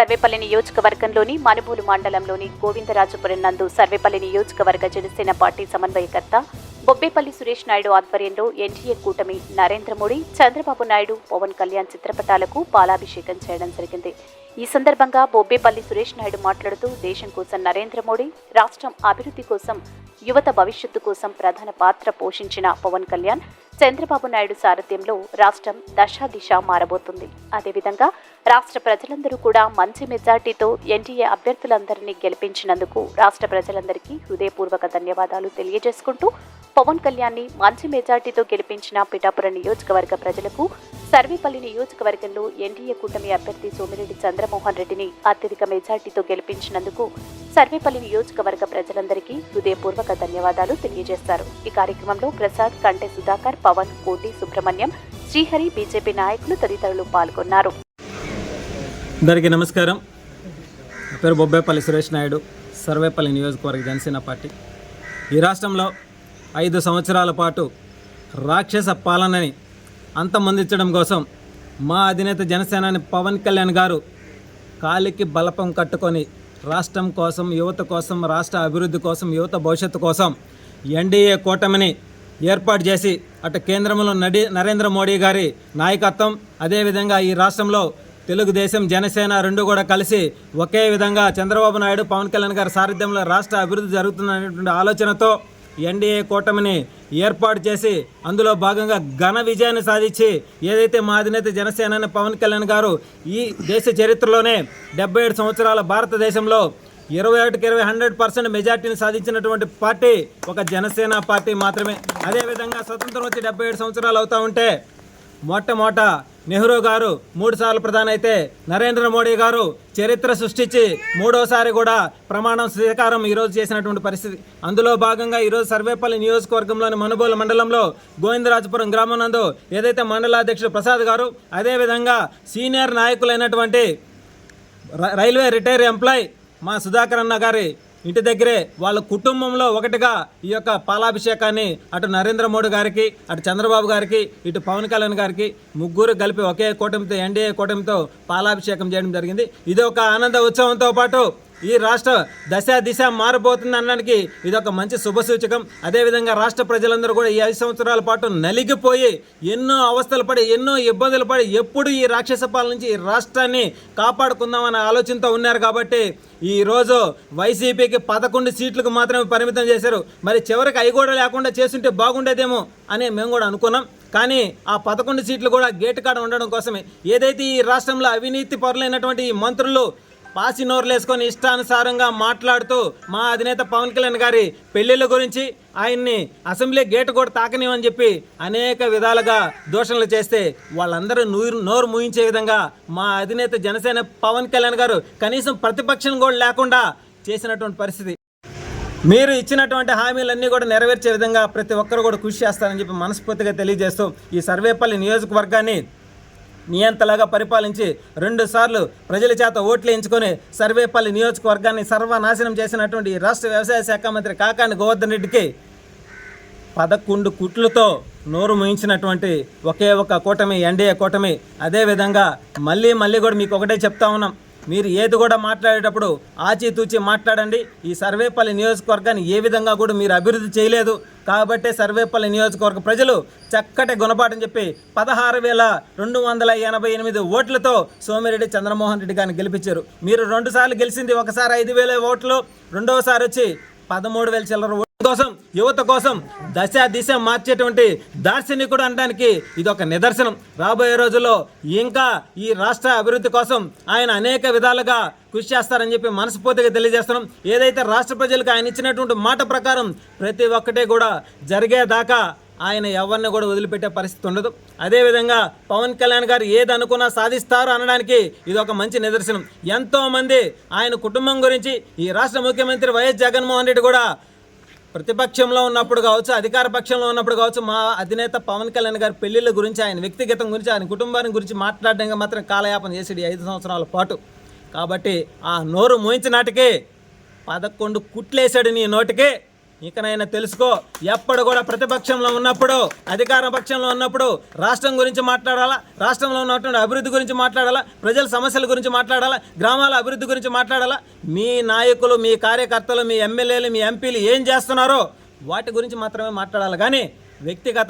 సర్వేపల్లి నియోజకవర్గంలోని మనుబూలు మండలంలోని గోవిందరాజపురం నందు సర్వేపల్లి నియోజకవర్గ జనసేన పార్టీ సమన్వయకర్త బొబ్బేపల్లి సురేష్ నాయుడు ఆధ్వర్యంలో ఎన్డీఏ కూటమి నరేంద్ర మోడీ చంద్రబాబు నాయుడు పవన్ కళ్యాణ్ చిత్రపటాలకు పాలాభిషేకం చేయడం జరిగింది. ఈ సందర్భంగా బొబ్బేపల్లి సురేష్ నాయుడు మాట్లాడుతూ దేశం కోసం నరేంద్ర మోడీ రాష్ట్రం అభివృద్ధి కోసం యువత భవిష్యత్తు కోసం ప్రధాన పాత్ర పోషించిన పవన్ కళ్యాణ్ చంద్రబాబు నాయుడు సారథ్యంలో రాష్ట్రం దశ దిశ మారబోతుంది. అదేవిధంగా రాష్ట్ర ప్రజలందరూ కూడా మంచి మెజార్టీతో ఎన్డీఏ అభ్యర్థులందరినీ గెలిపించినందుకు రాష్ట్ర ప్రజలందరికీ హృదయపూర్వక ధన్యవాదాలు తెలియజేసుకుంటూ పవన్ కళ్యాణ్ని మంచి మెజార్టీతో గెలిపించిన పిఠాపురం నియోజకవర్గ ప్రజలకు సర్వేపల్లి నియోజకవర్గంలో ఎన్డీఏ కూటమి అభ్యర్థి సోమిరెడ్డి చంద్రమోహన్ రెడ్డిని అత్యధిక మెజార్టీతో గెలిపించినందుకు సర్వేపల్లి నియోజకవర్గ ప్రజలందరికీ హృదయపూర్వక ధన్యవాదాలు తెలియజేశారు ఈ కార్యక్రమంలో ప్రసాద్ కంటె సుధాకర్ పవన్ కోటి సుబ్రహ్మణ్యం శ్రీహరి బీజేపీ నాయకులు తదితరులు పాల్గొన్నారు. అందరికీ నమస్కారం. పేరు బొబ్బేపల్లి సురేష్ నాయుడు సర్వేపల్లి నియోజకవర్గ జనసేన పార్టీ. ఈ రాష్ట్రంలో ఐదు సంవత్సరాల పాటు రాక్షస పాలనని అంతమొందించడం కోసం మా అధినేత జనసేనాని పవన్ కళ్యాణ్ గారు కాలికి బలపం కట్టుకొని రాష్ట్రం కోసం యువత కోసం రాష్ట్ర అభివృద్ధి కోసం యువత భవిష్యత్తు కోసం ఎన్డీఏ కూటమిని ఏర్పాటు చేసి అటు కేంద్రంలో నడి నరేంద్ర మోడీ గారి నాయకత్వం అదేవిధంగా ఈ రాష్ట్రంలో తెలుగుదేశం జనసేన రెండు కూడా కలిసి ఒకే విధంగా చంద్రబాబు నాయుడు పవన్ కళ్యాణ్ గారి సారథ్యంలో రాష్ట్ర అభివృద్ధి జరుగుతుందనేటువంటి ఆలోచనతో ఎన్డీఏ కూటమిని ఏర్పాటు చేసి అందులో భాగంగా ఘన విజయాన్ని సాధించి ఏదైతే మా అధినేత జనసేన పవన్ కళ్యాణ్ గారు ఈ దేశ చరిత్రలోనే డెబ్బై ఏడు సంవత్సరాల భారతదేశంలో ఇరవై ఒకటికి ఇరవై హండ్రెడ్ పర్సెంట్ మెజార్టీని సాధించినటువంటి పార్టీ ఒక జనసేన పార్టీ మాత్రమే. అదేవిధంగా స్వతంత్రం వచ్చి డెబ్బై ఏడు సంవత్సరాలు అవుతా ఉంటే మొట్టమొదట నెహ్రూ గారు మూడు సార్లు ప్రధాని అయితే నరేంద్ర మోడీ గారు చరిత్ర సృష్టించి మూడోసారి కూడా ప్రమాణం స్వీకారం ఈరోజు చేసినటువంటి పరిస్థితి. అందులో భాగంగా ఈరోజు సర్వేపల్లి నియోజకవర్గంలోని మనుబోలు మండలంలో గోవిందరాజపురం గ్రామం నందు ఏదైతే మండలాధ్యక్షుడు ప్రసాద్ గారు అదేవిధంగా సీనియర్ నాయకులైనటువంటి రైల్వే రిటైర్ ఎంప్లాయ్ మా సుధాకర్ అన్న గారి ఇంటి దగ్గరే వాళ్ళ కుటుంబంలో ఒకటిగా ఈ యొక్క పాలాభిషేకాన్ని అటు నరేంద్ర మోడీ గారికి అటు చంద్రబాబు గారికి ఇటు పవన్ కళ్యాణ్ గారికి ముగ్గురు కలిపి ఒకే కూటమితో ఎన్డీఏ కూటమితో పాలాభిషేకం చేయడం జరిగింది. ఇది ఒక ఆనంద ఉత్సవంతో పాటు ఈ రాష్ట్ర దశ దిశ మారబోతుంది అనడానికి ఇది ఒక మంచి శుభ సూచకం. అదేవిధంగా రాష్ట్ర ప్రజలందరూ కూడా ఈ ఐదు సంవత్సరాల పాటు నలిగిపోయి ఎన్నో అవస్థలు పడి ఎన్నో ఇబ్బందులు పడి ఎప్పుడు ఈ రాక్షస పాలన నుంచి ఈ రాష్ట్రాన్ని కాపాడుకుందామనే ఆలోచనతో ఉన్నారు కాబట్టి ఈ రోజు వైసీపీకి పదకొండు సీట్లకు మాత్రమే పరిమితం చేశారు. మరి చివరికి అవి కూడా లేకుండా చేస్తుంటే బాగుండేదేమో అని మేము కూడా అనుకున్నాం. కానీ ఆ పదకొండు సీట్లు కూడా గేటు కాడ ఉండడం కోసమే. ఏదైతే ఈ రాష్ట్రంలో అవినీతి పరులైనటువంటి ఈ మంత్రులు పాసి నోర్లేసుకొని ఇష్టానుసారంగా మాట్లాడుతూ మా అధినేత పవన్ కళ్యాణ్ గారి పెళ్ళిళ్ళ గురించి ఆయన్ని అసెంబ్లీ గేటు కూడా తాకనివని చెప్పి అనేక విధాలుగా దూషణలు చేస్తే వాళ్ళందరూ నూరు నోరు మూయించే విధంగా మా అధినేత జనసేన పవన్ కళ్యాణ్ గారు కనీసం ప్రతిపక్షం కూడా లేకుండా చేసినటువంటి పరిస్థితి. మీరు ఇచ్చినటువంటి హామీలన్నీ కూడా నెరవేర్చే విధంగా ప్రతి ఒక్కరు కూడా కృషి చేస్తారని చెప్పి మనస్ఫూర్తిగా తెలియజేస్తూ ఈ సర్వేపల్లి నియోజకవర్గాన్ని నియంతలాగా పరిపాలించి రెండుసార్లు ప్రజల చేత ఓట్లు ఎంచుకొని సర్వేపల్లి నియోజకవర్గాన్ని సర్వనాశనం చేసినటువంటి రాష్ట్ర వ్యవసాయ శాఖ మంత్రి కాకాని గోవర్ధన్ రెడ్డికి పదకొండు కుట్లతో నోరు ముయించినటువంటి ఒకే ఒక కూటమి ఎన్డీఏ కూటమి. అదేవిధంగా మళ్ళీ మళ్ళీ కూడా మీకు ఒకటే చెప్తా ఉన్నాం. మీరు ఏది కూడా మాట్లాడేటప్పుడు ఆచితూచి మాట్లాడండి. ఈ సర్వేపల్లి నియోజకవర్గాన్ని ఏ విధంగా కూడా మీరు అభివృద్ధి చేయలేదు. కాబట్టే సర్వేపల్లి నియోజకవర్గ ప్రజలు చక్కటి గుణపాఠం చెప్పి పదహారు వేల రెండు వందల ఎనభై ఎనిమిది ఓట్లతో సోమిరెడ్డి చంద్రమోహన్ రెడ్డి గారిని గెలిపించారు. మీరు రెండుసార్లు గెలిచింది ఒకసారి ఐదు వేల ఓట్లు రెండవసారి వచ్చి పదమూడు వేల చిల్లర కోసం యువత కోసం దశ దిశ మార్చేటువంటి దార్శనికుడు అనడానికి ఇది ఒక నిదర్శనం. రాబోయే రోజుల్లో ఇంకా ఈ రాష్ట్ర అభివృద్ధి కోసం ఆయన అనేక విధాలుగా కృషి చేస్తారని చెప్పి మనస్ఫూర్తిగా తెలియజేస్తున్నాం. ఏదైతే రాష్ట్ర ప్రజలకు ఆయన ఇచ్చినటువంటి మాట ప్రకారం ప్రతి ఒక్కటి కూడా జరిగేదాకా ఆయన ఎవరిని కూడా వదిలిపెట్టే పరిస్థితి ఉండదు. అదేవిధంగా పవన్ కళ్యాణ్ గారు ఏది అనుకున్నా సాధిస్తారు అనడానికి ఇది ఒక మంచి నిదర్శనం. ఎంతోమంది ఆయన కుటుంబం గురించి ఈ రాష్ట్ర ముఖ్యమంత్రి వైఎస్ జగన్మోహన్ రెడ్డి కూడా ప్రతిపక్షంలో ఉన్నప్పుడు కావచ్చు అధికార పక్షంలో ఉన్నప్పుడు కావచ్చు మా అధినేత పవన్ కళ్యాణ్ గారి పెళ్ళిళ్ళ గురించి ఆయన వ్యక్తిగతం గురించి ఆయన కుటుంబాన్ని గురించి మాట్లాడడంగా మాత్రం కాలయాపన చేసేది ఐదు సంవత్సరాల పాటు. కాబట్టి ఆ నోరు మోయించినాటికే పదకొండు కుట్లేశాడు నీ నోటికి. ఇకనైనా తెలుసుకో ఎప్పుడు కూడా ప్రతిపక్షంలో ఉన్నప్పుడు అధికార పక్షంలో ఉన్నప్పుడు రాష్ట్రం గురించి మాట్లాడాలా? రాష్ట్రంలో ఉన్నటువంటి అభివృద్ధి గురించి మాట్లాడాలా? ప్రజల సమస్యల గురించి మాట్లాడాలా? గ్రామాల అభివృద్ధి గురించి మాట్లాడాలా? మీ నాయకులు మీ కార్యకర్తలు మీ ఎమ్మెల్యేలు మీ ఎంపీలు ఏం చేస్తున్నారో వాటి గురించి మాత్రమే మాట్లాడాలి. కానీ వ్యక్తిగత